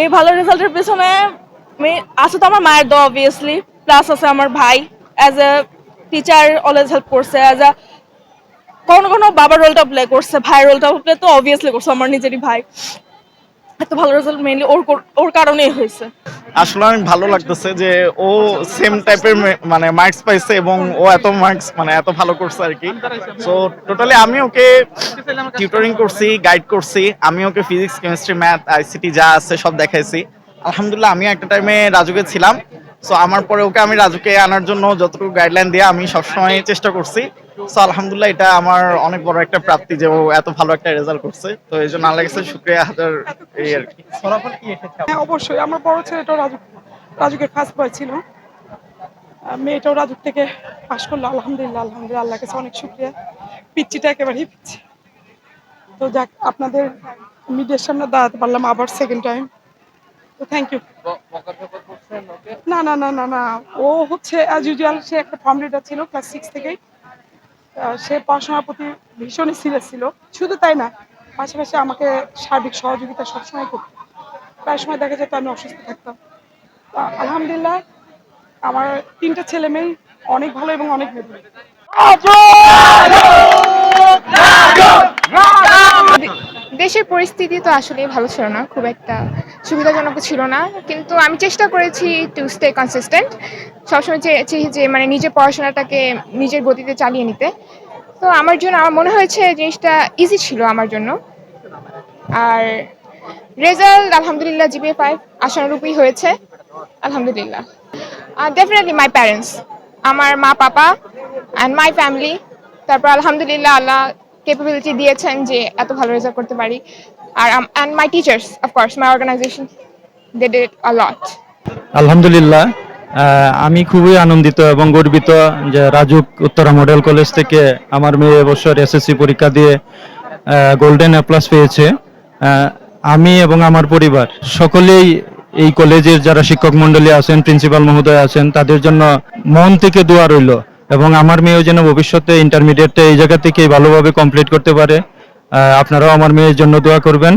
এই ভালো রেজাল্টের পেছনে আছে তো আমার মায়ের দোয়া অবভিয়াসলি প্লাস আছে আমার ভাই। As a teacher always help করছে। অ্যাজ এ কোনো কোনো বাবার রোলটা প্লে করছে, ভাইয়ের রোলটা প্লে তো অবভিয়াসলি করছে, আমার নিজেরই ভাই। এত ভালো রেজাল্ট মেইনলি ওর ওর কারণেই হয়েছে। আসলে অনেক ভালো লাগতেছে যে ও সেম টাইপের মানে মার্কস পাইছে এবং ও এত মার্কস মানে এত ভালো করছে আর কি। সো টোটালি আমি ওকে টিউটরিং করছি গাইড করছি, আমি ওকে ফিজিক্স কেমিস্ট্রি ম্যাথ আইসিটি যা আছে সব দেখাইছি। আলহামদুলিল্লাহ আমি একটা টাইমে রাজুকে ছিলাম। সো আমার পরে ওকে আমি রাজুকে আনার জন্য যতটুকু গাইডলাইন দিয়ে আমি সবসময় চেষ্টা করছি। সো আলহামদুলিল্লাহ এটা আমার অনেক বড় একটা প্রাপ্তি যে ও এত ভালো একটা রেজাল্ট করছে। তো এই জন্য আল্লাহ কাছে শুক্রিয়া হাজার এই আর কি। হ্যাঁ অবশ্যই। আমার বড় ছেলেটাও রাজু রাজুকের ফার্স্ট বয় ছিল। মেয়েটাও রাজুক থেকে পাশ করল। আলহামদুলিল্লাহ আলহামদুলিল্লাহ আল্লাহ কাছে অনেক শুক্রিয়া। পিচ্চিটা একেবারেই পিচ্ছি তো যাক আপনাদের মিডিয়ার সামনে দাঁড়াতে পারলাম আবার সেকেন্ড টাইম তো থ্যাংক ইউ না না না না না। ও হচ্ছে অ্যাজ ইউজুয়াল সে একটা ফর্ম লিডার ছিল ক্লাস সিক্স থেকেই। সে পড়াশোনার প্রতি ভীষণই সিরিয়াস ছিল। শুধু তাই না, পাশাপাশি আমাকে সার্বিক সহযোগিতা সবসময় করত। প্রায় সময় দেখা যেত আমি অসুস্থ থাকতাম। আলহামদুলিল্লাহ, আমার তিনটা ছেলে মেয়ে অনেক ভালো এবং অনেক মেধাবী। পরিস্থিতি তো আসলে ভালো ছিল না, খুব একটা সুবিধাজনক ছিল না। কিন্তু আমি চেষ্টা করেছি টু স্টে কনসিস্টেন্ট সবসময় চেয়েছি যে মানে নিজের পড়াশোনাটাকে নিজের গতিতে চালিয়ে নিতে। তো আমার জন্য, আমার মনে হয়েছে জিনিসটা ইজি ছিল আমার জন্য। আর রেজাল্ট আলহামদুলিল্লাহ জিপিএ ফাইভ আশানুরূপই হয়েছে। আলহামদুলিল্লাহ। ডেফিনেটলি মাই প্যারেন্টস আমার মা পাপা অ্যান্ড মাই ফ্যামিলি তারপর আলহামদুলিল্লাহ আল্লাহ ক্যাপাবিলিটি দিয়েছেন যে এত ভালো রেজাল্ট করতে পারি। আর and my teachers of course my organization they did a lot আলহামদুলিল্লাহ। আমি খুবই আনন্দিত এবং গর্বিত যে রাজুক উত্তরা মডেল কলেজ থেকে আমার মেয়ে এবছর এসএসসি পরীক্ষা দিয়ে গোল্ডেন এ প্লাস পেয়েছে। আমি এবং আমার পরিবার সকলেই এই কলেজের যারা শিক্ষক মন্ডলী আছেন প্রিন্সিপাল মহোদয় আছেন, তাদের জন্য মন থেকে দোয়া রইল। এবং আমার মেয়েও যেন ভবিষ্যতে ইন্টারমিডিয়েটটা এই জায়গা থেকে ভালোভাবে কমপ্লিট করতে পারে। আপনারাও আমার মেয়ের জন্য দোয়া করবেন।